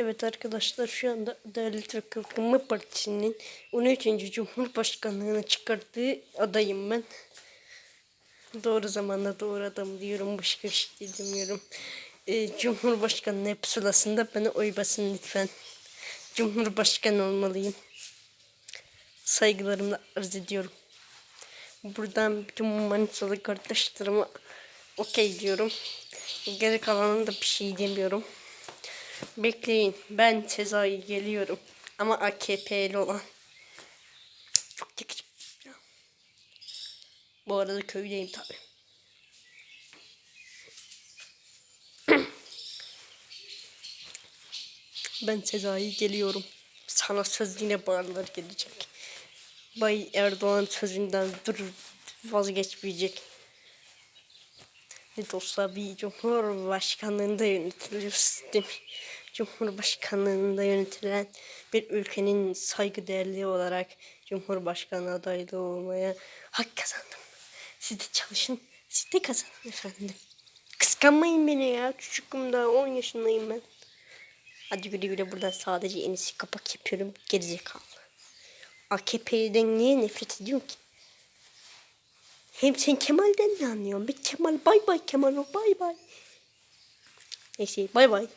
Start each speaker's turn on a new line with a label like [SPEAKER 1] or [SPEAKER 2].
[SPEAKER 1] Evet arkadaşlar şu anda Adalet ve Kalkınma Partisi'nin 13. Cumhurbaşkanlığına çıkardığı adayım ben. Doğru zamanda doğru adam diyorum. Başka bir şey demiyorum. Ee, Cumhurbaşkanlığı pusulasında bana oy basın lütfen. Cumhurbaşkanı olmalıyım. Saygılarımla arz ediyorum. Buradan bütün Manisalı kardeşlerime okey diyorum. Geri kalanına bir şey demiyorum. Bekleyin. Ben Sezai geliyorum. Ama AKP'li olan. Çok. Bu arada köydeyim tabi. ben Sezai geliyorum. Sana söz yine bağırlar gelecek. Bay Erdoğan sözünden dur vazgeçmeyecek. Ne de olsa bir cumhurbaşkanlığında yönetiliyor sistem. Cumhurbaşkanlığında yönetilen bir ülkenin saygıdeğerli olarak Cumhurbaşkanı adaylığı olmaya hak kazandım. Siz de çalışın, siz de kazanın efendim. Kıskanmayın beni ya. Küçüküm daha 10 yaşındayım ben. Hadi güle güle buradan sadece en iyisi kapak yapıyorum. Gerizekalı. AKP'den niye nefret ediyorsun ki? Hem sen Kemal'den ne anlıyorsun? Bir Kemal bay bay Kemal o bay bay. Neyse bay bay.